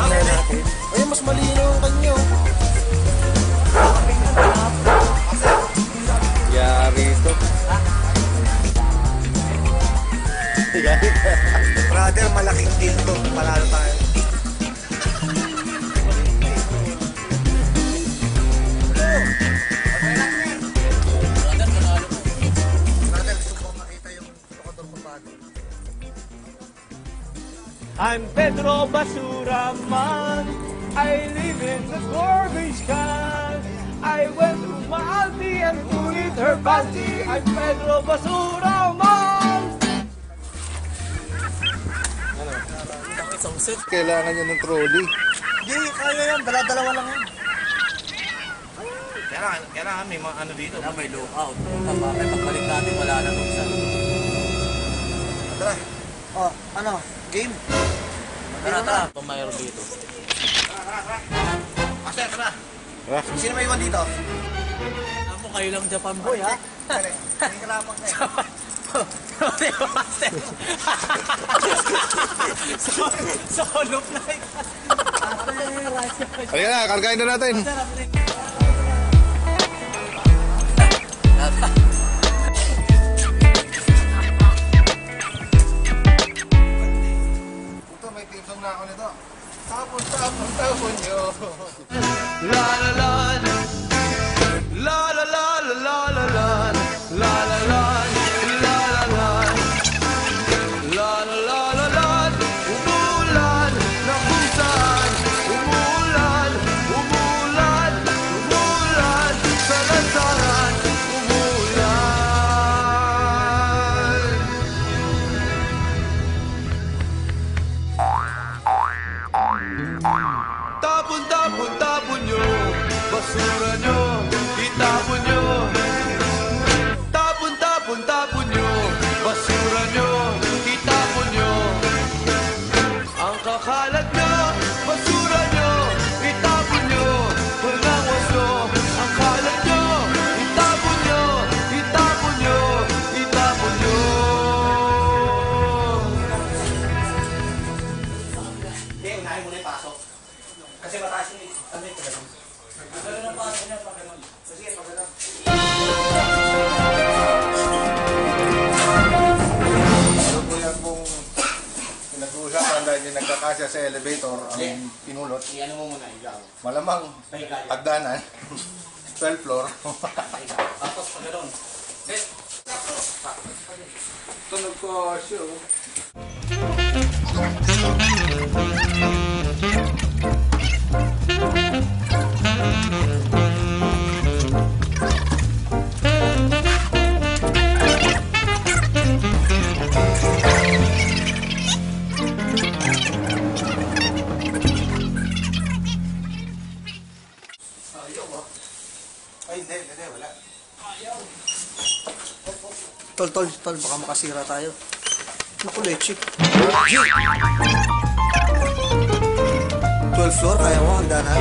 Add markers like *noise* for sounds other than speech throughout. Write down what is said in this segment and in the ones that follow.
Tingnan natin. Ay, mas malino ang kanyo. Yari ito. Brother, malaking deal to. Panalo tayo. I'm Pedro Basura man. I live in the garbage can. I went to my auntie and bullied her panty. I'm Pedro Basura man. Kailangan nyo ng trolley. Hindi, kaya yan. Dala-dalawa lang yan. Kailangan, kailangan may mga ano dito. Na may lookout. Tama, may pagbalik natin, wala na nung isa. Tara. Oh, ano? Game? Tara, tara. Ito mayroon dito. Master, tara. Ah. Sino may iwan dito? Alam mo, kayo lang Japan boy, ha? Dali. Hindi ka lapang na eh. Solo flight. Halika na, kargahin na natin. Ito, *laughs* 안에다 따분 따분 따분요. Tapon nyo Basura nyo, itapon nyo nagkakasya sa elevator ang pinulot. Iyan mo muna, ikaw. Malamang hagdanan. 12 floor. Tapos pag gano'n. Eh, Tunog ko show. Ay, hindi, hindi, wala. Tol, tol, tol, baka makasira tayo. Naku, leche. 12 floor, kaya mo, hagdanan.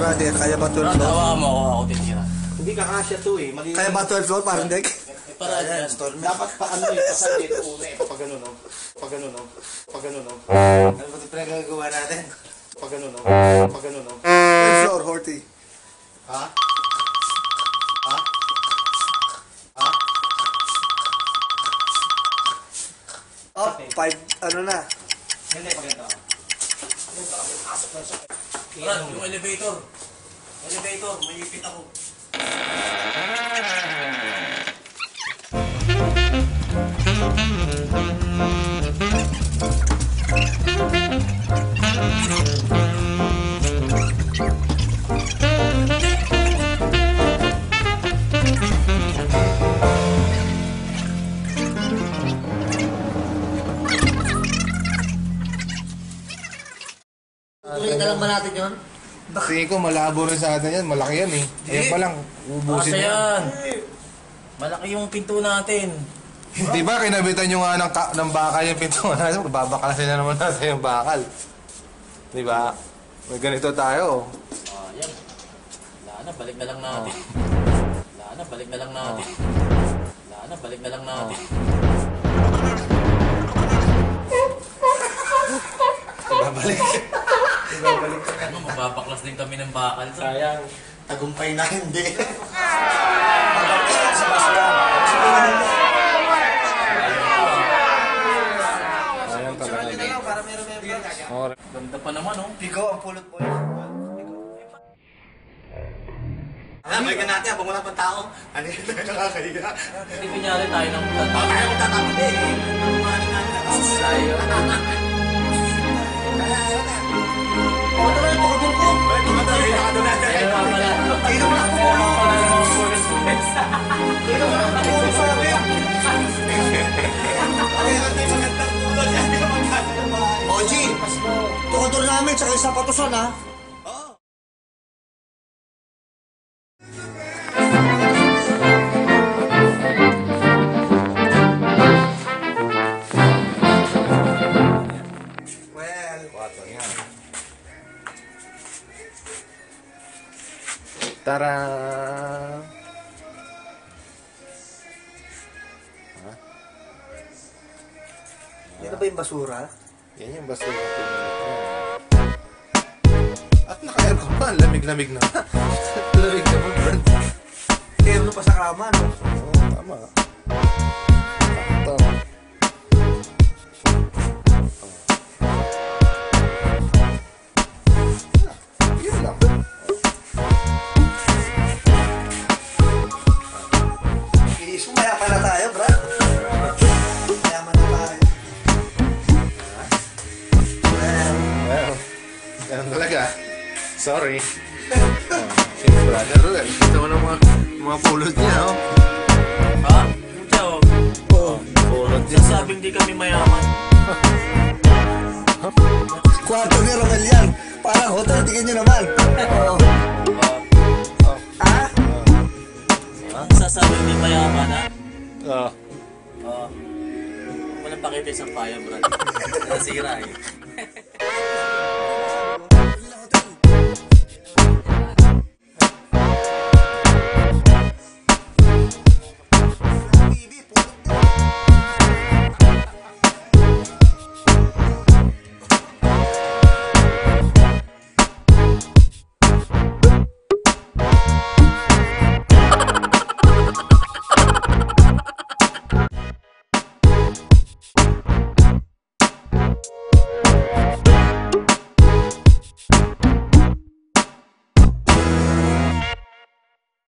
Brother, kaya ba 12 floor? Tawa mo ako, ako titira. hindi ka kasya to eh. Mali Kaya ba 12 floor, parang deck? Eh, para yan. Dapat pa ano eh, pasal dito una *laughs* eh. Pag gano'n no. Pag gano'n no. Pag gano'n no. Ano ba ito pinagagawa natin? Pag gano'n no. Pag gano'n no. 12 floor, Horty. Ha? Ha? Ha? Oh, 5, ano na? Hindi, pag ganito. Brad, yung elevator. Elevator, may ipit ako. Tingin ko malabo rin sa atin yan. Malaki yan eh. Ayan pa lang. Ubusin Kasi yan. yan. Malaki yung pinto natin. Di ba kinabitan nyo nga ng, ka- ng bakal yung pinto *laughs* natin? Babaklasin na naman natin yung bakal. Di ba? May ganito tayo. Ah, yan. Wala na, balik na lang natin. Wala na, balik na lang natin. Wala na, balik na lang natin. Ng bakal. Sayang. Tagumpay na hindi. Sa basura. Sayang talaga. Para meron meron. Oh, Ganda pa naman, oh. Pigo ang pulot boy. Alam, balikan natin habang wala pang tao. Ano yun? *laughs* Nakakahiya. Hindi pinyari tayo ng Baka tayo magtatapos eh. Sayo. O, tsaka yung sapatosan ha. Well, Wato yan. Tara! dito ba yung basura? Yan yung basta yung pinili ko. At naka-aircon pa, lamig-lamig na. lamig na ba, Brad? Kaya pa sa kama, no? Oo, tama. Sakto. Sorry. Oh, si brother Ruel. Ito mo ng mga, mga pulot niya, oh. Ha? Oh. Oh, pulot niya. Sasabing di kami mayaman. kwarto ni Romel yan. Parang hotel, tingin nyo naman. Oo. Ah? Sasabing di mayaman, ha? Oh. Oo. Walang pakita isang paya, brad. Nasira, eh.